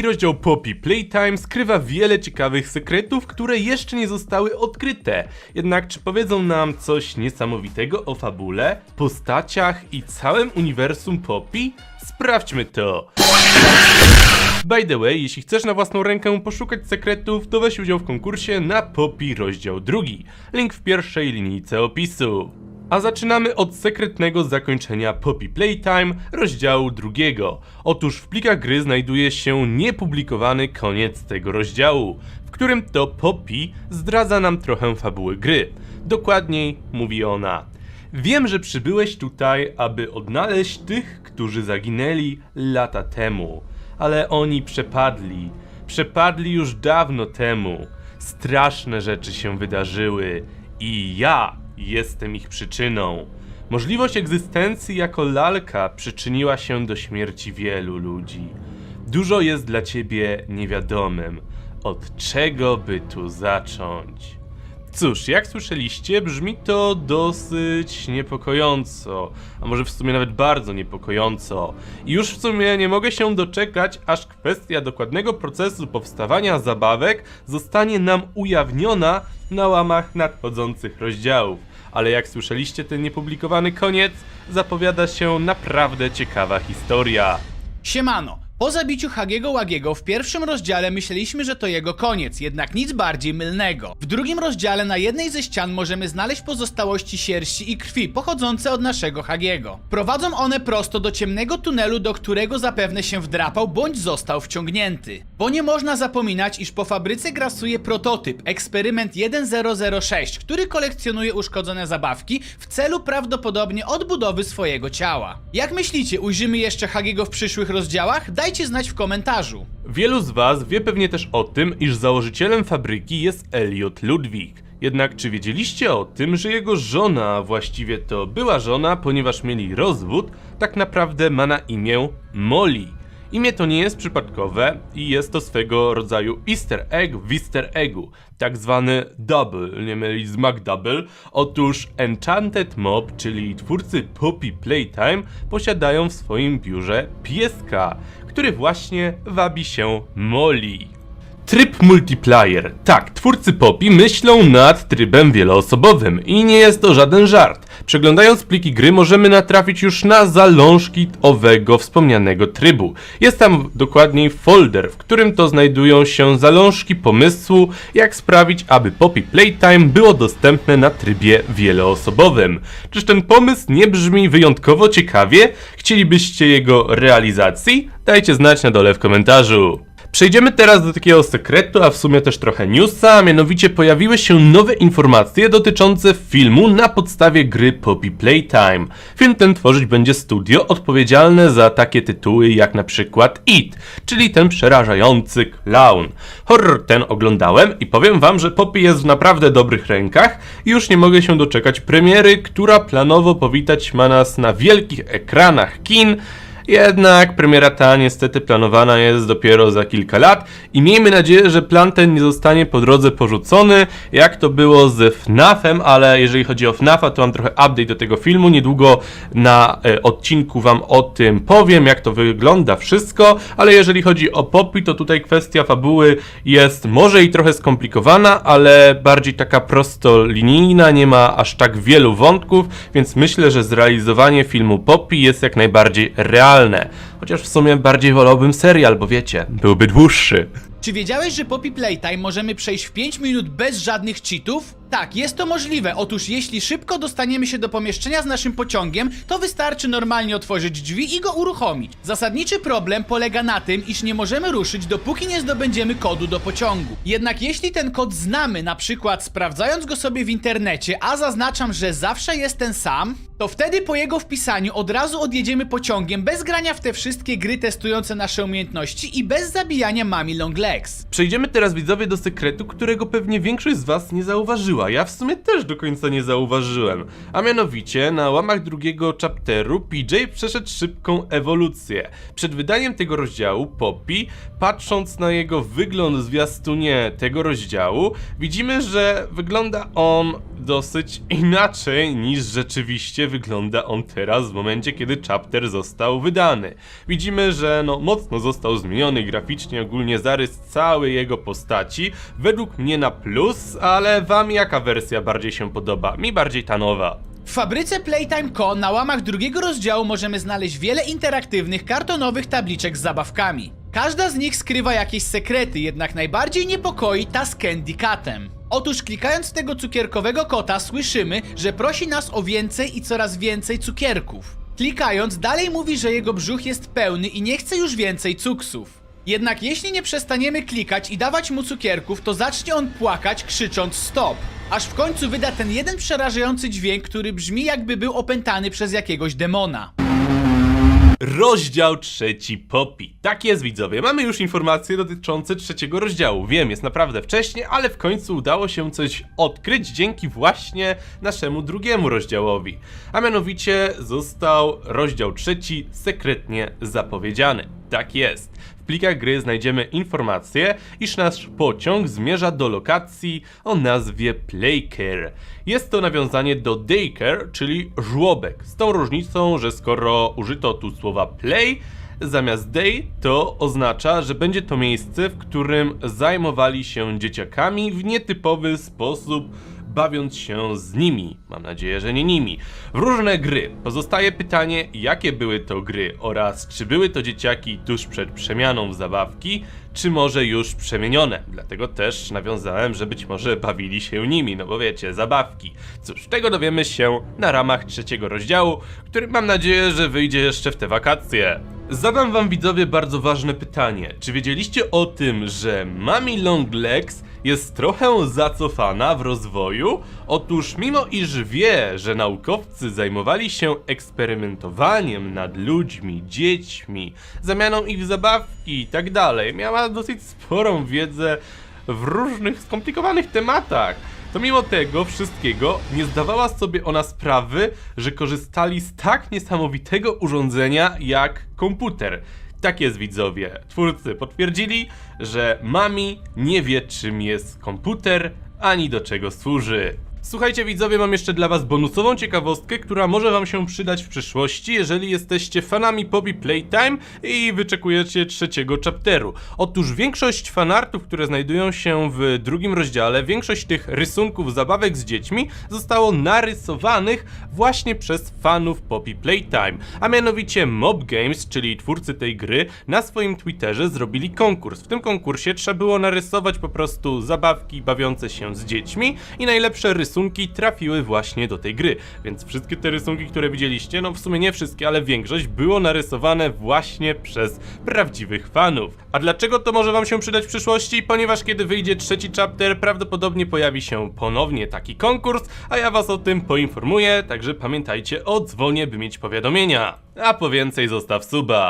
Drugi rozdział Poppy Playtime skrywa wiele ciekawych sekretów, które jeszcze nie zostały odkryte. Jednak czy powiedzą nam coś niesamowitego o fabule, postaciach i całym uniwersum Poppy? Sprawdźmy to! By the way, jeśli chcesz na własną rękę poszukać sekretów, to weź udział w konkursie na Poppy rozdział drugi. Link w pierwszej linijce opisu. A zaczynamy od sekretnego zakończenia Poppy Playtime rozdziału drugiego. Otóż w plikach gry znajduje się niepublikowany koniec tego rozdziału, w którym to Poppy zdradza nam trochę fabuły gry. Dokładniej mówi ona. Wiem, że przybyłeś tutaj, aby odnaleźć tych, którzy zaginęli lata temu, ale oni przepadli. Przepadli już dawno temu. Straszne rzeczy się wydarzyły i ja jestem ich przyczyną. Możliwość egzystencji jako lalka przyczyniła się do śmierci wielu ludzi. Dużo jest dla ciebie niewiadomym. Od czego by tu zacząć? Cóż, jak słyszeliście, brzmi to dosyć niepokojąco, a może w sumie nawet bardzo niepokojąco. I już w sumie nie mogę się doczekać, aż kwestia dokładnego procesu powstawania zabawek zostanie nam ujawniona na łamach nadchodzących rozdziałów. Ale jak słyszeliście, ten niepublikowany koniec zapowiada się naprawdę ciekawa historia. Siemano! Po zabiciu Hagiego Łagiego w pierwszym rozdziale myśleliśmy, że to jego koniec, jednak nic bardziej mylnego. W drugim rozdziale na jednej ze ścian możemy znaleźć pozostałości sierści i krwi pochodzące od naszego Hagiego. Prowadzą one prosto do ciemnego tunelu, do którego zapewne się wdrapał bądź został wciągnięty. Bo nie można zapominać, iż po fabryce grasuje prototyp, eksperyment 1006, który kolekcjonuje uszkodzone zabawki w celu prawdopodobnie odbudowy swojego ciała. Jak myślicie, ujrzymy jeszcze Hagiego w przyszłych rozdziałach? Dajcie znać w komentarzu. Wielu z Was wie pewnie też o tym, iż założycielem fabryki jest Elliot Ludwig. Jednak czy wiedzieliście o tym, że jego żona, a właściwie to była żona, ponieważ mieli rozwód, tak naprawdę ma na imię Molly? Imię to nie jest przypadkowe i jest to swego rodzaju easter egg w easter eggu, tak zwany double, nie mylić z McDouble. Otóż Enchanted Mob, czyli twórcy Poppy Playtime, posiadają w swoim biurze pieska, który właśnie wabi się Molly. Tryb multiplayer. Tak, twórcy Poppy myślą nad trybem wieloosobowym i nie jest to żaden żart. Przeglądając pliki gry możemy natrafić już na zalążki owego wspomnianego trybu. Jest tam dokładniej folder, w którym to znajdują się zalążki pomysłu, jak sprawić, aby Poppy Playtime było dostępne na trybie wieloosobowym. Czyż ten pomysł nie brzmi wyjątkowo ciekawie? Chcielibyście jego realizacji? Dajcie znać na dole w komentarzu. Przejdziemy teraz do takiego sekretu, a w sumie też trochę newsa, a mianowicie pojawiły się nowe informacje dotyczące filmu na podstawie gry Poppy Playtime. Film ten tworzyć będzie studio odpowiedzialne za takie tytuły jak na przykład It, czyli ten przerażający clown. Horror ten oglądałem i powiem wam, że Poppy jest w naprawdę dobrych rękach i już nie mogę się doczekać premiery, która planowo powitać ma nas na wielkich ekranach kin, jednak premiera ta niestety planowana jest dopiero za kilka lat i miejmy nadzieję, że plan ten nie zostanie po drodze porzucony, jak to było z FNAF-em, ale jeżeli chodzi o FNAF-a, to mam trochę update do tego filmu. Niedługo na e, odcinku wam o tym powiem, jak to wygląda wszystko, ale jeżeli chodzi o Poppy, to tutaj kwestia fabuły jest może i trochę skomplikowana, ale bardziej taka prostolinijna, nie ma aż tak wielu wątków, więc myślę, że zrealizowanie filmu Poppy jest jak najbardziej realne. Chociaż w sumie bardziej wolałbym serial, bo wiecie, byłby dłuższy. Czy wiedziałeś, że Poppy Playtime możemy przejść w 5 minut bez żadnych cheatów? Tak, jest to możliwe. Otóż jeśli szybko dostaniemy się do pomieszczenia z naszym pociągiem, to wystarczy normalnie otworzyć drzwi i go uruchomić. Zasadniczy problem polega na tym, iż nie możemy ruszyć dopóki nie zdobędziemy kodu do pociągu. Jednak jeśli ten kod znamy, na przykład sprawdzając go sobie w internecie, a zaznaczam, że zawsze jest ten sam, to wtedy po jego wpisaniu od razu odjedziemy pociągiem bez grania w te wszystkie gry testujące nasze umiejętności i bez zabijania mami long legs. Przejdziemy teraz widzowie do sekretu, którego pewnie większość z was nie zauważyła. Była? Ja w sumie też do końca nie zauważyłem. A mianowicie, na łamach drugiego chapteru PJ przeszedł szybką ewolucję. Przed wydaniem tego rozdziału, Poppy, patrząc na jego wygląd w zwiastunie tego rozdziału, widzimy, że wygląda on dosyć inaczej niż rzeczywiście wygląda on teraz w momencie, kiedy chapter został wydany. Widzimy, że no mocno został zmieniony graficznie, ogólnie zarys całej jego postaci. Według mnie na plus, ale wam jaka wersja bardziej się podoba? Mi bardziej ta nowa. W fabryce Playtime Co na łamach drugiego rozdziału możemy znaleźć wiele interaktywnych kartonowych tabliczek z zabawkami. Każda z nich skrywa jakieś sekrety, jednak najbardziej niepokoi ta z Candy Catem. Otóż klikając tego cukierkowego kota słyszymy, że prosi nas o więcej i coraz więcej cukierków. Klikając dalej mówi, że jego brzuch jest pełny i nie chce już więcej cuksów. Jednak jeśli nie przestaniemy klikać i dawać mu cukierków, to zacznie on płakać, krzycząc stop. Aż w końcu wyda ten jeden przerażający dźwięk, który brzmi jakby był opętany przez jakiegoś demona. Rozdział trzeci Poppy. Tak jest widzowie, mamy już informacje dotyczące trzeciego rozdziału. Wiem, jest naprawdę wcześnie, ale w końcu udało się coś odkryć dzięki właśnie naszemu drugiemu rozdziałowi. A mianowicie został rozdział trzeci sekretnie zapowiedziany. Tak jest. Plikach gry znajdziemy informację, iż nasz pociąg zmierza do lokacji o nazwie Playcare. Jest to nawiązanie do daycare, czyli żłobek. Z tą różnicą, że skoro użyto tu słowa play, zamiast day, to oznacza, że będzie to miejsce, w którym zajmowali się dzieciakami w nietypowy sposób, bawiąc się z nimi. Mam nadzieję, że nie nimi. W różne gry. Pozostaje pytanie, jakie były to gry oraz czy były to dzieciaki tuż przed przemianą w zabawki, czy może już przemienione. Dlatego też nawiązałem, że być może bawili się nimi, no bo wiecie, zabawki. Cóż, tego dowiemy się na ramach trzeciego rozdziału, który mam nadzieję, że wyjdzie jeszcze w te wakacje. Zadam wam widzowie bardzo ważne pytanie. Czy wiedzieliście o tym, że Mami Longlegs jest trochę zacofana w rozwoju? Otóż mimo iż wie, że naukowcy zajmowali się eksperymentowaniem nad ludźmi, dziećmi, zamianą ich w zabawki i tak dalej, miała dosyć sporą wiedzę w różnych skomplikowanych tematach. To mimo tego wszystkiego nie zdawała sobie ona sprawy, że korzystali z tak niesamowitego urządzenia jak komputer. Tak jest widzowie. Twórcy potwierdzili, że Mami nie wie czym jest komputer, ani do czego służy. Słuchajcie widzowie, mam jeszcze dla was bonusową ciekawostkę, która może wam się przydać w przyszłości, jeżeli jesteście fanami Poppy Playtime i wyczekujecie trzeciego chapteru. Otóż większość fanartów, które znajdują się w drugim rozdziale, większość tych rysunków zabawek z dziećmi zostało narysowanych właśnie przez fanów Poppy Playtime. A mianowicie Mob Games, czyli twórcy tej gry, na swoim Twitterze zrobili konkurs. W tym konkursie trzeba było narysować po prostu zabawki bawiące się z dziećmi i najlepsze rysunki trafiły właśnie do tej gry. Więc wszystkie te rysunki, które widzieliście, no w sumie nie wszystkie, ale większość było narysowane właśnie przez prawdziwych fanów. A dlaczego to może wam się przydać w przyszłości? Ponieważ kiedy wyjdzie trzeci chapter, prawdopodobnie pojawi się ponownie taki konkurs, a ja was o tym poinformuję, także pamiętajcie o dzwonie, by mieć powiadomienia. A po więcej zostaw suba.